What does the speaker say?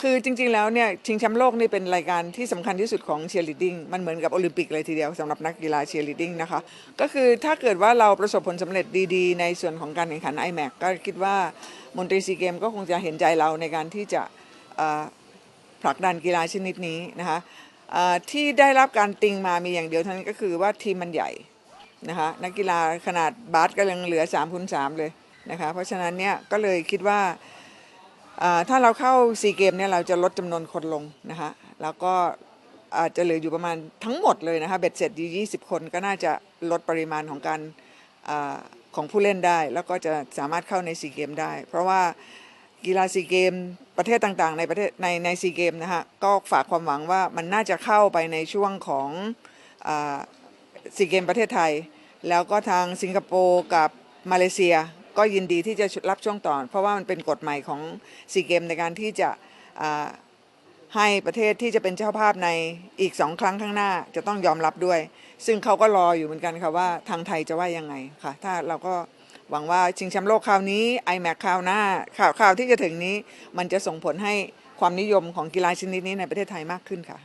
คือจริงๆแล้วเนี่ยชิงแชมป์โลกนี่เป็นรายการที่สำคัญที่สุดของเชียร์ลีดดิ้งมันเหมือนกับโอลิมปิกเลยทีเดียวสำหรับนักกีฬาเชียร์ลีดดิ้งนะคะก็คือถ้าเกิดว่าเราประสบผลสำเร็จดีๆ ในส่วนของการแข่งขัน iMac ก็คิดว่ามนตรีซีเกมก็คงจะเห็นใจเราในการที่จะผลักดันกีฬาชนิดนี้นะคะที่ได้รับการติงมามีอย่างเดียวเท่านั้นก็คือว่าทีมมันใหญ่นะคะนักกีฬาขนาดบาสก็ยังเหลือ3คูณ3เลยนะคะเพราะฉะนั้นเนี่ยก็เลยคิดว่า ถ้าเราเข้าซีเกมเนี่ยเราจะลดจำนวนคนลงนะคะแล้วก็อาจจะเหลืออยู่ประมาณทั้งหมดเลยนะคะเบ็ดเสร็จยี่สิบคนก็น่าจะลดปริมาณของการอของผู้เล่นได้ แล้วก็จะสามารถเข้าในซีเกมได้ เพราะว่ากีฬาซีเกมประเทศต่างๆ ในประเทศในในซีเกมนะคะก็ฝากความหวังว่ามันน่าจะเข้าไปในช่วงของซีเกมประเทศไทย แล้วก็ทางสิงคโปร์กับมาเลเซีย ก็ยินดีที่จะรับช่วงต่อ เพราะว่ามันเป็นกฎใหม่ของซีเกมในการที่จะให้ประเทศที่จะเป็นเจ้าภาพในอีกสองครั้งข้างหน้าจะต้องยอมรับด้วย ซึ่งเขาก็รออยู่เหมือนกันค่ะว่าทางไทยจะว่ายังไงค่ะ ถ้าเราก็หวังว่าชิงแชมป์โลกคราวนี้ iMac คราวหน้าข่าวข่าวที่จะถึงนี้ มันจะส่งผลให้ความนิยมของกีฬาชนิดนี้ในประเทศไทยมากขึ้นค่ะ